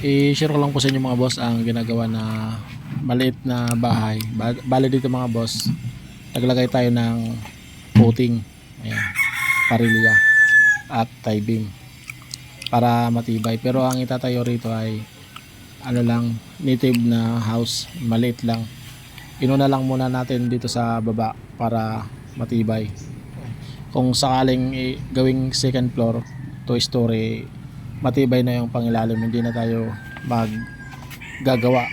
i-share ko lang po sa inyo mga boss ang ginagawa na maliit na bahay. Ba- Bali dito mga boss, naglagay tayo ng coating. Ayan, parilya at tie beam para matibay. Pero ang itatayo rito ay ano lang, native na house, maliit lang. Inuna lang muna natin dito sa baba para matibay. Kung sakaling gawing second floor, two story, matibay na yung pangilalim. Hindi na tayo mag gagawa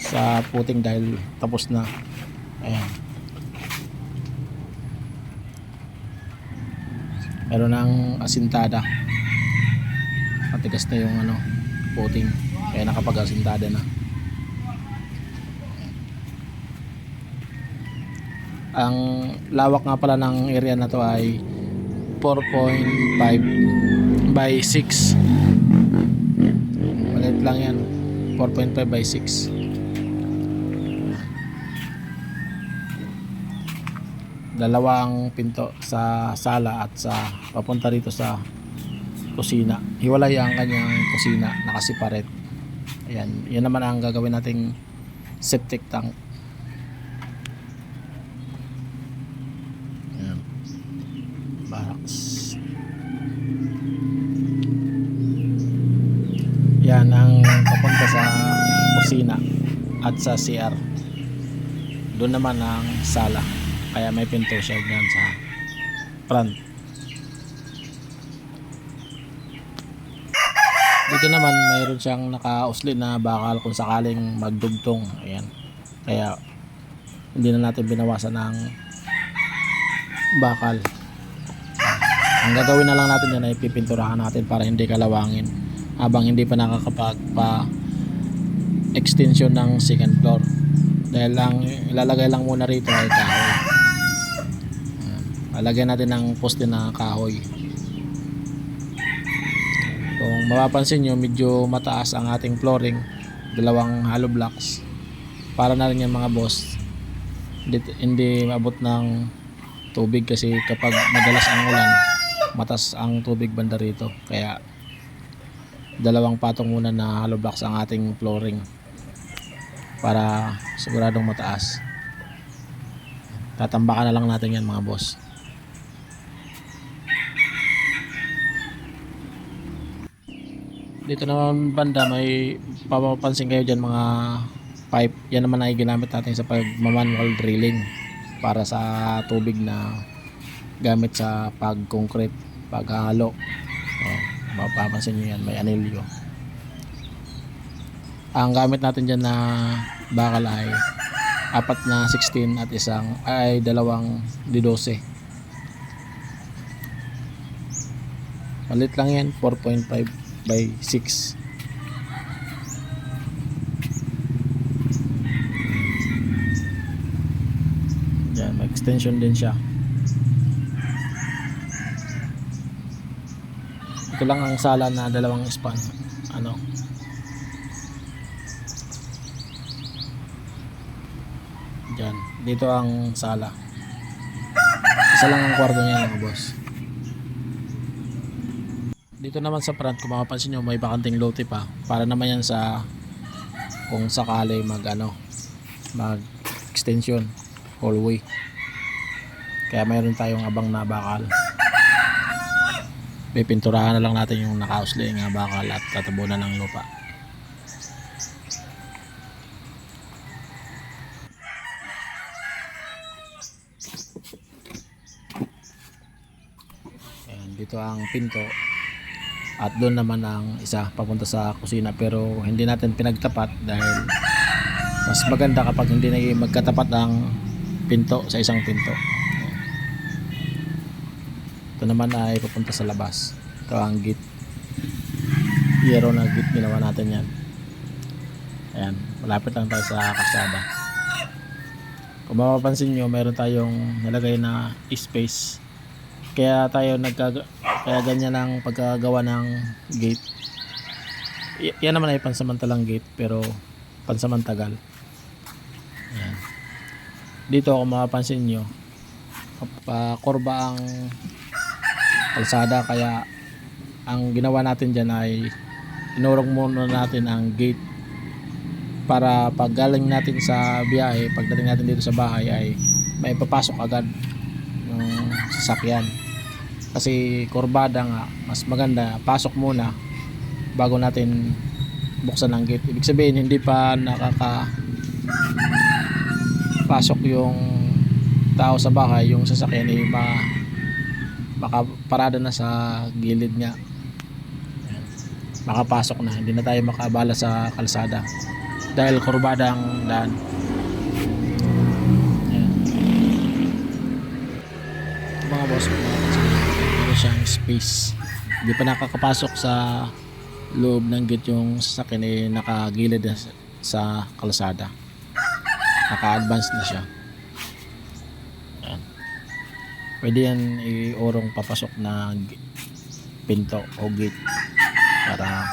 sa puting dahil tapos na. Ayan. Meron ng asintada. Matigas na yung ano, puting. Kaya nakapag-asintada na. Ang lawak nga pala ng area na to ay 4.5 by 6 maliit lang yan. 4.5 by 6 dalawang pinto sa sala at sa papunta rito sa kusina. Hiwalay ang kanyang kusina nakasiparet. Ayan yan naman ang gagawin nating septic tank ayan barracks yan ang papunta sa kusina at sa CR doon naman ang sala. Kaya may pinto siya dyan sa front. Dito naman mayroon siyang nakausli na bakal kung sakaling magdugtong. Ayan. Kaya hindi na natin binawasan ng bakal. Ang gagawin na lang natin yan ay pipinturahan natin para hindi kalawangin habang hindi pa nakakapag pa extension ng second floor. Dahil ang ilalagay lang muna rito ay kahoy. Lalagyan natin ng poste na kahoy. Kung mapapansin nyo medyo mataas ang ating flooring. Dalawang hollow blocks. Para na rin yan mga boss. Hindi, maabot ng tubig kasi kapag madalas ang ulan matas ang tubig banda rito. Kaya dalawang patong muna na hollow blocks ang ating flooring para siguradong mataas. Tatambakan na lang natin yan mga boss. Dito naman banda may papapansin kayo dyan mga pipe. Yan naman ay ginamit natin sa pag manual drilling para sa tubig na gamit sa pag concrete paghalo. Oh, mapapansin nyo yan may anilyo. Ang gamit natin dyan na bakal ay apat na 16 at isang ay dalawang D12 malit lang yan 4.5 by 6 yan may extension din siya ito lang ang sala na dalawang span ano Diyan. Dito ang sala. Isa lang ang kwarto niya mga boss. Dito naman sa front, kung mapapansin nyo, may bakanting lote pa. Para naman yan sa kung sakali mag ano, mag extension, hallway. Kaya mayroon tayong abang na bakal. Pipinturahan na lang natin yung nakausli nga bakal at tatabunan ng lupa. Ayan, dito ang pinto. At doon naman ang isa papunta sa kusina pero hindi natin pinagtapat dahil mas maganda kapag hindi na magkatapat ang pinto sa isang pinto. Ayan. Ito naman ay papunta sa labas. Ito ang gate. Yero na gate ginawa natin yan. Ayan, malapit lang tayo sa kasada. Kung mapapansin nyo, meron tayong nalagay na space kaya tayo nagka kaya ganyan ang pagkagawa ng gate Y- yan naman ay pansamantalang gate pero pansamantagal yan. dito kung mapapansin nyo pa kurba ang kalsada kaya ang ginawa natin dyan ay inurong muna natin ang gate para pag galing natin sa biyahe, pagdating natin dito sa bahay ay may papasok agad yung sasakyan. Kasi kurbada nga, mas maganda, pasok muna bago natin buksan ang gate. Ibig sabihin, hindi pa nakaka pasok yung tao sa bahay, yung sasakyan ay ma makaparada na sa gilid niya. Makapasok na, hindi na tayo makabala sa kalsada dahil kurbada ang daan. Ayan. Mga boss, meron siyang space. Hindi pa nakakapasok sa loob ng gate yung sasakyan ay nakagilid na sa- sa kalsada. Naka-advance na siya. Ayan. Pwede yan iurong papasok na pinto o gate para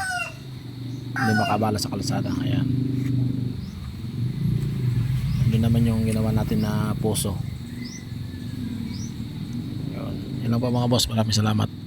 hindi makabala sa kalsada. Ayan. Yun naman yung ginawa natin na puso. Yun. Yun lang po mga boss. Maraming salamat.